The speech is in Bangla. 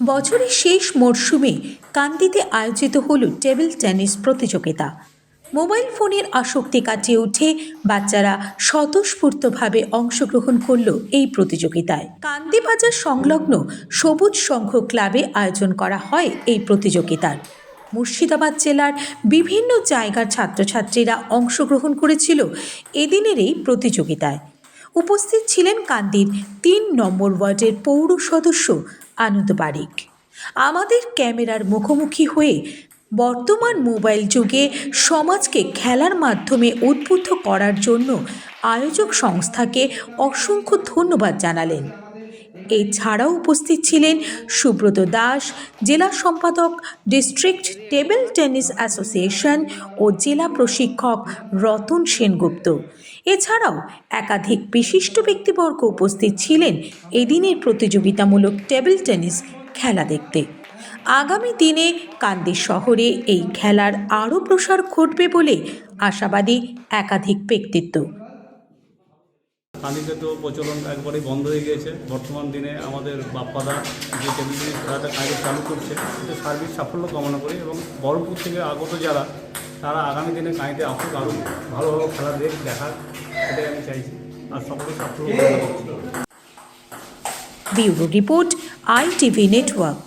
বছরের শেষ মরশুমে কান্দিতে আয়োজিত হল টেবিল টেনিস প্রতিযোগিতা। মোবাইল ফোনের আসক্তি কাটিয়ে উঠে বাচ্চারা স্বতঃস্ফূর্তভাবে অংশগ্রহণ করল এই প্রতিযোগিতায়। কান্দিবাজার সংলগ্ন সবুজ সংঘ ক্লাবে আয়োজন করা হয় এই প্রতিযোগিতার। মুর্শিদাবাদ জেলার বিভিন্ন জায়গার ছাত্রছাত্রীরা অংশগ্রহণ করেছিল এদিনের এই প্রতিযোগিতায়। উপস্থিত ছিলেন কান্দির তিন নম্বর ওয়ার্ডের পৌর সদস্য আনন্দ বারিক আমাদের ক্যামেরার মুখোমুখি হয়ে বর্তমান মোবাইল যুগে সমাজকে খেলার মাধ্যমে উদ্বুদ্ধ করার জন্য আয়োজক সংস্থাকে অসংখ্য ধন্যবাদ জানালেন। এছাড়াও উপস্থিত ছিলেন সুব্রত দাস, জেলা সম্পাদক ডিস্ট্রিক্ট টেবিল টেনিস অ্যাসোসিয়েশন ও জেলা প্রশিক্ষক রতন সেনগুপ্ত। এছাড়াও একাধিক বিশিষ্ট ব্যক্তিবর্গ উপস্থিত ছিলেন এদিনের প্রতিযোগিতামূলক টেবিল টেনিস খেলা দেখতে। আগামী দিনে কান্দি শহরে এই খেলার আরও প্রসার ঘটবে বলে আশাবাদী একাধিক ব্যক্তিত্ব। কান্দিতে তো প্রচলন একবারেই বন্ধ হয়ে গিয়েছে। বর্তমান দিনে আমাদের বাপ্পাদা যে টেবিল খেলাটা কাজে চালু করছে, এতে সার্বিক সাফল্য কামনা করি এবং বহরমপুর থেকে আগত যারা, তারা আগামী দিনে কাঁদিতে আসুক আরও ভালো ভালো খেলা দেখ, দেখার এটাই আমি চাইছি। আর সকলে সাফল্য ব্যুরো রিপোর্ট, আইটিভি নেটওয়ার্ক।